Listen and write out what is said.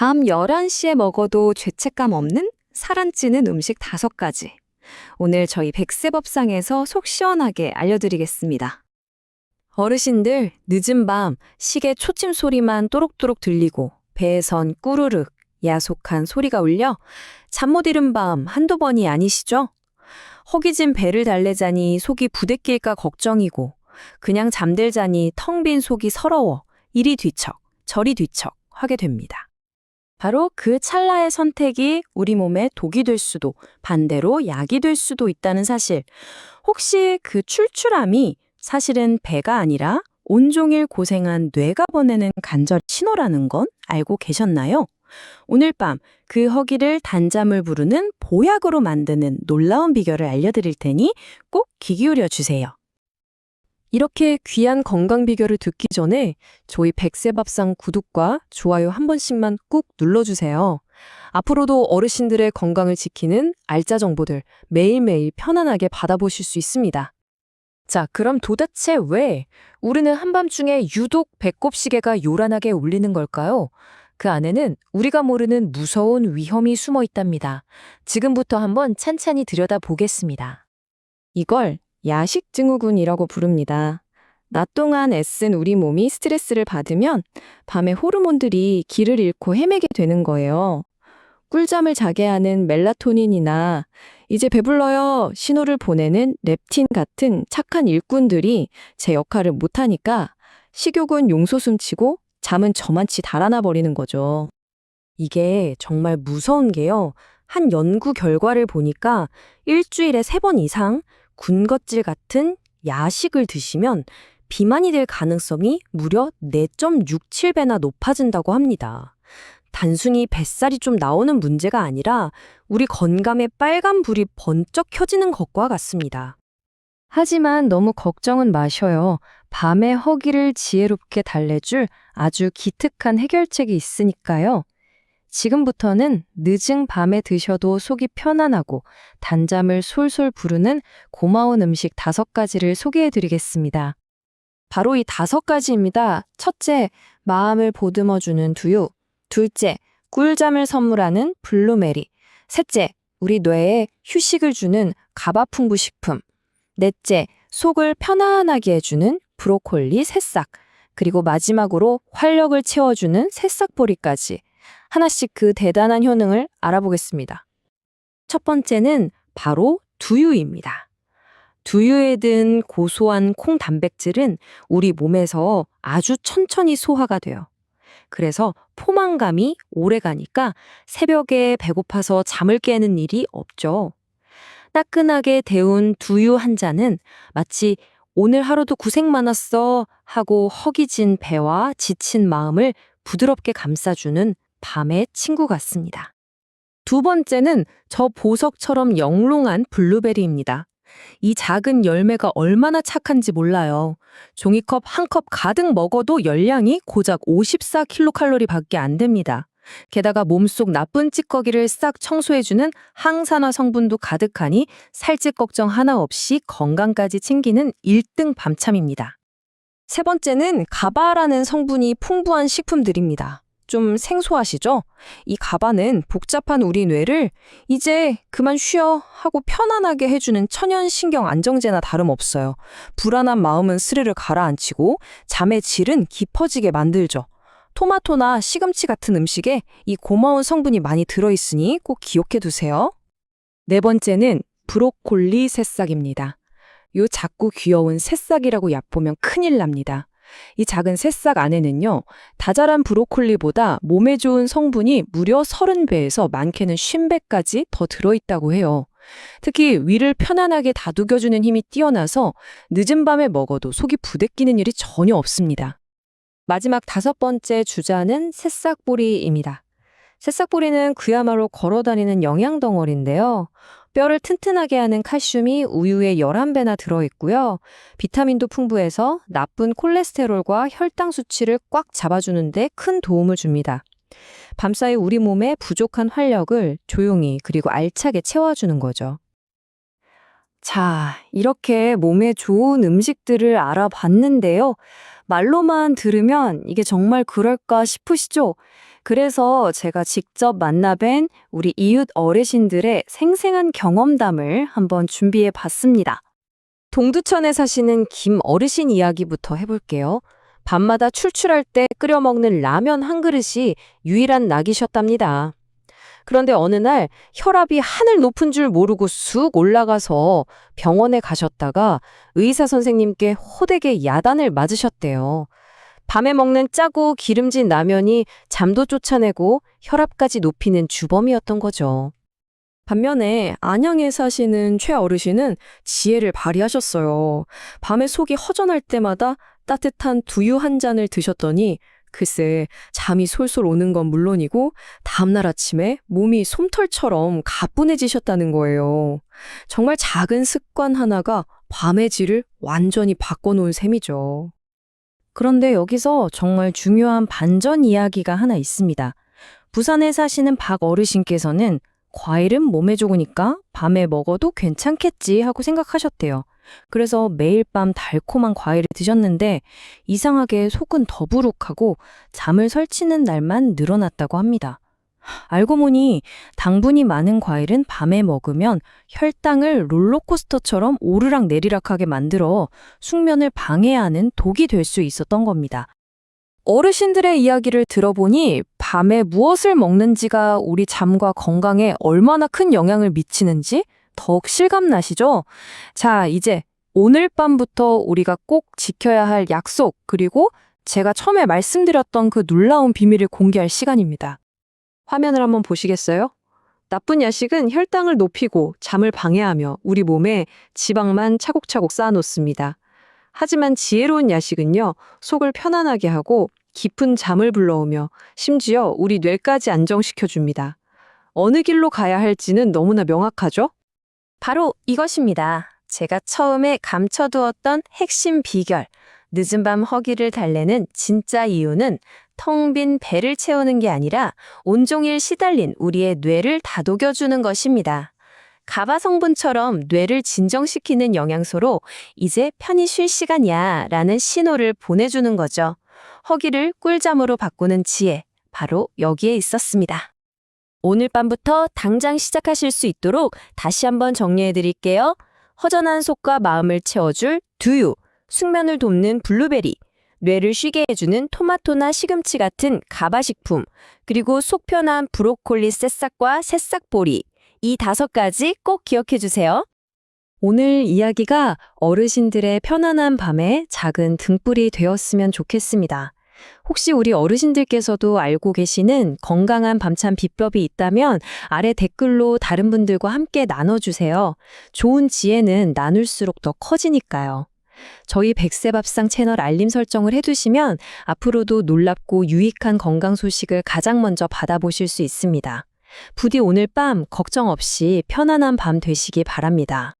밤 11시에 먹어도 죄책감 없는 살안찌는 음식 5가지. 오늘 저희 백세법상에서 속 시원하게 알려드리겠습니다. 어르신들, 늦은 밤 시계 초침 소리만 또록또록 들리고 배에선 꾸르륵 야속한 소리가 울려 잠 못 이른 밤 한두 번이 아니시죠? 허기진 배를 달래자니 속이 부대낄까 걱정이고 그냥 잠들자니 텅 빈 속이 서러워 이리 뒤척 저리 뒤척 하게 됩니다. 바로 그 찰나의 선택이 우리 몸에 독이 될 수도 반대로 약이 될 수도 있다는 사실. 혹시 그 출출함이 사실은 배가 아니라 온종일 고생한 뇌가 보내는 간절 신호라는 건 알고 계셨나요? 오늘 밤 그 허기를 단잠을 부르는 보약으로 만드는 놀라운 비결을 알려드릴 테니 꼭 귀 기울여 주세요. 이렇게 귀한 건강 비결을 듣기 전에 저희 백세밥상 구독과 좋아요 한 번씩만 꾹 눌러주세요. 앞으로도 어르신들의 건강을 지키는 알짜 정보들 매일매일 편안하게 받아보실 수 있습니다. 자, 그럼 도대체 왜 우리는 한밤중에 유독 배꼽 시계가 요란하게 울리는 걸까요? 그 안에는 우리가 모르는 무서운 위험이 숨어 있답니다. 지금부터 한번 찬찬히 들여다보겠습니다. 이걸 야식 증후군이라고 부릅니다. 낮 동안 애쓴 우리 몸이 스트레스를 받으면 밤에 호르몬들이 길을 잃고 헤매게 되는 거예요. 꿀잠을 자게 하는 멜라토닌이나 이제 배불러요 신호를 보내는 렙틴 같은 착한 일꾼들이 제 역할을 못하니까 식욕은 용솟음치고 잠은 저만치 달아나 버리는 거죠. 이게 정말 무서운 게요. 한 연구 결과를 보니까 일주일에 세 번 이상 군것질 같은 야식을 드시면 비만이 될 가능성이 무려 4.67배나 높아진다고 합니다. 단순히 뱃살이 좀 나오는 문제가 아니라 우리 건강에 빨간 불이 번쩍 켜지는 것과 같습니다. 하지만 너무 걱정은 마셔요. 밤의 허기를 지혜롭게 달래줄 아주 기특한 해결책이 있으니까요. 지금부터는 늦은 밤에 드셔도 속이 편안하고 단잠을 솔솔 부르는 고마운 음식 다섯 가지를 소개해 드리겠습니다. 바로 이 다섯 가지입니다. 첫째, 마음을 보듬어주는 두유. 둘째, 꿀잠을 선물하는 블루메리. 셋째, 우리 뇌에 휴식을 주는 가바풍부 식품. 넷째, 속을 편안하게 해주는 브로콜리 새싹. 그리고 마지막으로 활력을 채워주는 새싹보리까지. 하나씩 그 대단한 효능을 알아보겠습니다. 첫 번째는 바로 두유입니다. 두유에 든 고소한 콩 단백질은 우리 몸에서 아주 천천히 소화가 돼요. 그래서 포만감이 오래 가니까 새벽에 배고파서 잠을 깨는 일이 없죠. 따끈하게 데운 두유 한 잔은 마치 오늘 하루도 고생 많았어 하고 허기진 배와 지친 마음을 부드럽게 감싸주는 밤의 친구 같습니다. 두 번째는 저 보석처럼 영롱한 블루베리입니다. 이 작은 열매가 얼마나 착한지 몰라요. 종이컵 한 컵 가득 먹어도 열량이 고작 54kcal 밖에 안 됩니다. 게다가 몸속 나쁜 찌꺼기를 싹 청소해주는 항산화 성분도 가득하니 살찔 걱정 하나 없이 건강까지 챙기는 1등 밤참입니다. 세 번째는 가바라는 성분이 풍부한 식품들입니다. 좀 생소하시죠? 이 가바는 복잡한 우리 뇌를 이제 그만 쉬어 하고 편안하게 해주는 천연 신경 안정제나 다름없어요. 불안한 마음은 스르르 가라앉히고 잠의 질은 깊어지게 만들죠. 토마토나 시금치 같은 음식에 이 고마운 성분이 많이 들어있으니 꼭 기억해 두세요. 네 번째는 브로콜리 새싹입니다. 요 작고 귀여운 새싹이라고 얕보면 큰일 납니다. 이 작은 새싹 안에는요, 다자란 브로콜리보다 몸에 좋은 성분이 무려 30배에서 많게는 50배까지 더 들어있다고 해요. 특히 위를 편안하게 다독여주는 힘이 뛰어나서 늦은 밤에 먹어도 속이 부대끼는 일이 전혀 없습니다. 마지막 다섯 번째 주자는 새싹보리입니다. 새싹보리는 그야말로 걸어 다니는 영양 덩어리인데요. 뼈를 튼튼하게 하는 칼슘이 우유에 11배나 들어있고요. 비타민도 풍부해서 나쁜 콜레스테롤과 혈당 수치를 꽉 잡아주는데 큰 도움을 줍니다. 밤사이 우리 몸에 부족한 활력을 조용히 그리고 알차게 채워주는 거죠. 자, 이렇게 몸에 좋은 음식들을 알아봤는데요. 말로만 들으면 이게 정말 그럴까 싶으시죠? 그래서 제가 직접 만나뵌 우리 이웃 어르신들의 생생한 경험담을 한번 준비해 봤습니다. 동두천에 사시는 김 어르신 이야기부터 해볼게요. 밤마다 출출할 때 끓여 먹는 라면 한 그릇이 유일한 낙이셨답니다. 그런데 어느 날 혈압이 하늘 높은 줄 모르고 쑥 올라가서 병원에 가셨다가 의사 선생님께 호되게 야단을 맞으셨대요. 밤에 먹는 짜고 기름진 라면이 잠도 쫓아내고 혈압까지 높이는 주범이었던 거죠. 반면에 안양에 사시는 최 어르신은 지혜를 발휘하셨어요. 밤에 속이 허전할 때마다 따뜻한 두유 한 잔을 드셨더니 글쎄 잠이 솔솔 오는 건 물론이고 다음날 아침에 몸이 솜털처럼 가뿐해지셨다는 거예요. 정말 작은 습관 하나가 밤의 질을 완전히 바꿔놓은 셈이죠. 그런데 여기서 정말 중요한 반전 이야기가 하나 있습니다. 부산에 사시는 박 어르신께서는 과일은 몸에 좋으니까 밤에 먹어도 괜찮겠지 하고 생각하셨대요. 그래서 매일 밤 달콤한 과일을 드셨는데 이상하게 속은 더부룩하고 잠을 설치는 날만 늘어났다고 합니다. 알고 보니 당분이 많은 과일은 밤에 먹으면 혈당을 롤러코스터처럼 오르락 내리락하게 만들어 숙면을 방해하는 독이 될 수 있었던 겁니다. 어르신들의 이야기를 들어보니 밤에 무엇을 먹는지가 우리 잠과 건강에 얼마나 큰 영향을 미치는지 더욱 실감나시죠? 자, 이제 오늘 밤부터 우리가 꼭 지켜야 할 약속, 그리고 제가 처음에 말씀드렸던 그 놀라운 비밀을 공개할 시간입니다. 화면을 한번 보시겠어요? 나쁜 야식은 혈당을 높이고 잠을 방해하며 우리 몸에 지방만 차곡차곡 쌓아놓습니다. 하지만 지혜로운 야식은요, 속을 편안하게 하고 깊은 잠을 불러오며 심지어 우리 뇌까지 안정시켜줍니다. 어느 길로 가야 할지는 너무나 명확하죠? 바로 이것입니다. 제가 처음에 감춰두었던 핵심 비결. 늦은 밤 허기를 달래는 진짜 이유는 텅 빈 배를 채우는 게 아니라 온종일 시달린 우리의 뇌를 다독여주는 것입니다. 가바 성분처럼 뇌를 진정시키는 영양소로 이제 편히 쉴 시간이야 라는 신호를 보내주는 거죠. 허기를 꿀잠으로 바꾸는 지혜, 바로 여기에 있었습니다. 오늘 밤부터 당장 시작하실 수 있도록 다시 한번 정리해 드릴게요. 허전한 속과 마음을 채워줄 두유, 숙면을 돕는 블루베리, 뇌를 쉬게 해주는 토마토나 시금치 같은 가바식품, 그리고 속 편한 브로콜리 새싹과 새싹보리, 이 다섯 가지 꼭 기억해 주세요. 오늘 이야기가 어르신들의 편안한 밤에 작은 등불이 되었으면 좋겠습니다. 혹시 우리 어르신들께서도 알고 계시는 건강한 밤참 비법이 있다면 아래 댓글로 다른 분들과 함께 나눠주세요. 좋은 지혜는 나눌수록 더 커지니까요. 저희 백세밥상 채널 알림 설정을 해두시면 앞으로도 놀랍고 유익한 건강 소식을 가장 먼저 받아보실 수 있습니다. 부디 오늘 밤 걱정 없이 편안한 밤 되시기 바랍니다.